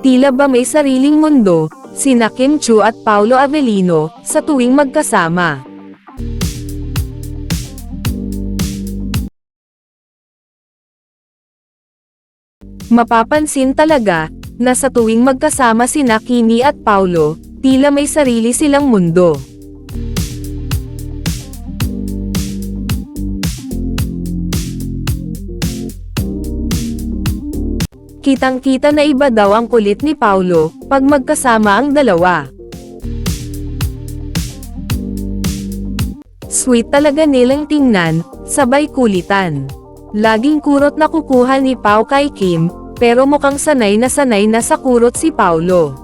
Tila ba may sariling mundo, sina Kim Chu at Paulo Avellino, sa tuwing magkasama. Mapapansin talaga, na sa tuwing magkasama sina Kimi at Paulo, tila may sarili silang mundo. Kitang-kita na iba daw ang kulit ni Paulo, pag magkasama ang dalawa. Sweet talaga nilang tingnan, sabay kulitan. Laging kurot na kukuha ni Pau kay Kim, pero mukhang sanay na sanay na sa kurot si Paulo.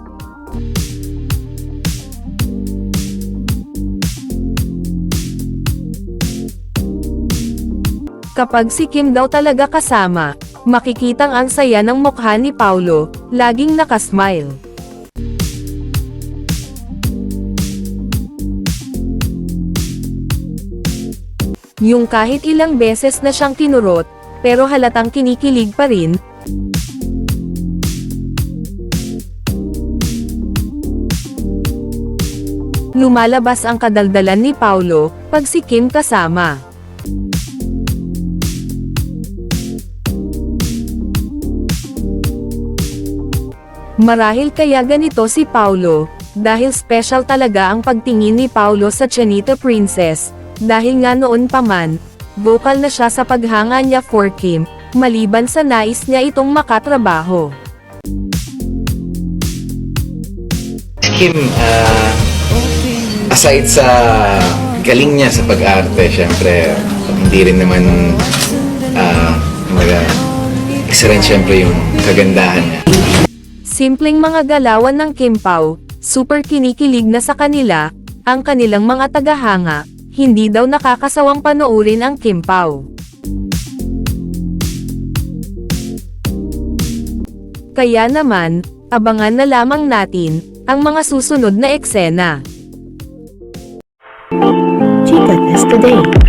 Kapag si Kim daw talaga kasama, makikitang ang saya ng mukha ni Paulo, laging nakasmile. Yung kahit ilang beses na siyang kinurot, pero halatang kinikilig pa rin, lumalabas ang kadaldalan ni Paulo, pag si Kim kasama. Marahil kaya ganito si Paulo, dahil special talaga ang pagtingin ni Paulo sa Chanita Princess, dahil nga noon pa man, vocal na siya sa paghanga niya for Kim, maliban sa nais niya itong makatrabaho. Kim, ah, aside sa galing niya sa pag-arte, syempre, hindi rin naman, ah, mga, isa rin syempre yung kagandahan niya. Simpleng mga galawan ng Kim Pao, super kinikilig na sa kanila, ang kanilang mga tagahanga, hindi daw nakakasawang panoorin ang Kim Pao. Kaya naman, abangan na lamang natin, ang mga susunod na eksena. Chika Test Today.